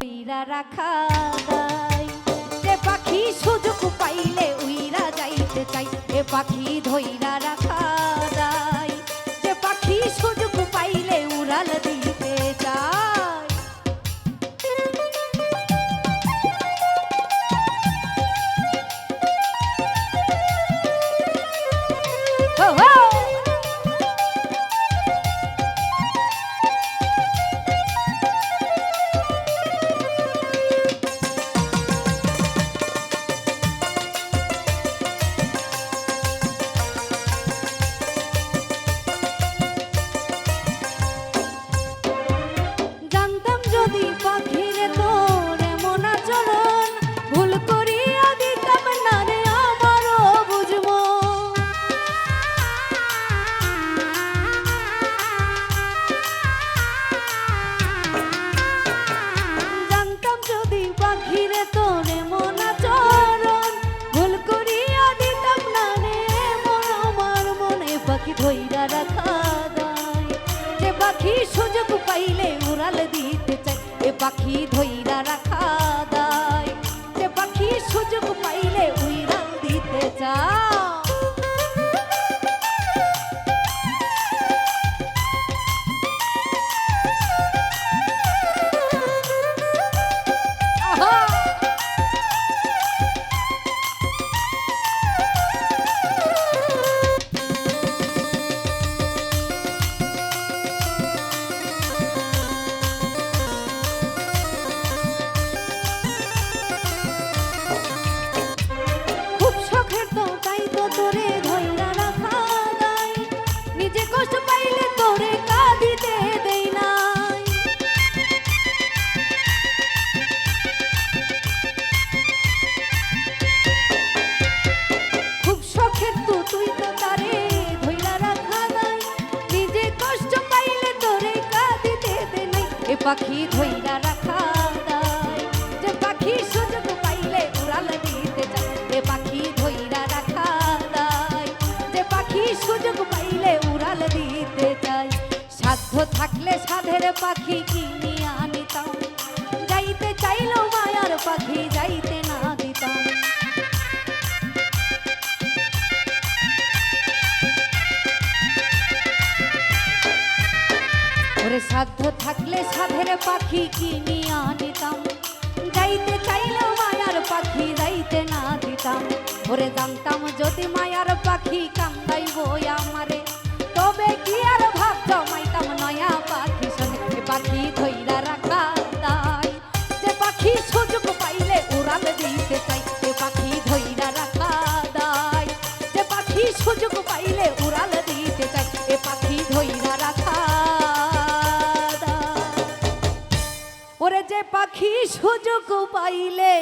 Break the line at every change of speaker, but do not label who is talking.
ধইরা রাখা দায় যে পাখি সুযোগ পাইলে উইরা যাইতে চাই। এ পাখি ধইরা রাখা দায় যে পাখি সুযোগ পাইলে উড়াল দিতে চায় হো হো এ পাখি পাখি ধৈরা রাখা দায় যে পাখি সুযোগ পাইলে উড়াল দিতে যায় এ পাখি ধৈরা রাখা দায় যে পাখি সুযোগ পাইলে উড়াল দিতে চায়। সাধ্য থাকলে সাধের পাখি কিনি আনিতাম যাইতে চাইলেও মায়ার পাখি, যাইতে ওরে সাধ্য থাকলে সাধের পাখি কিনিয়া নিতাম যাইতে চাইলেও মায়ার পাখি, যাইতে না দিতাম। ওরে জানতাম যদি মায়ার পাখি কান্দাইব আমারে, তবে কি আর ভাব জমাইতাম নয়া পাখি সঙ্গে পাখি ধইরা রাখা দায়। যে পাখি সুযোগ পাইলে উড়াল দিতে চাই যে পাখি ধইরা রাখা দায়। যে পাখি সুযোগ পাখি সুযোগ পাইলে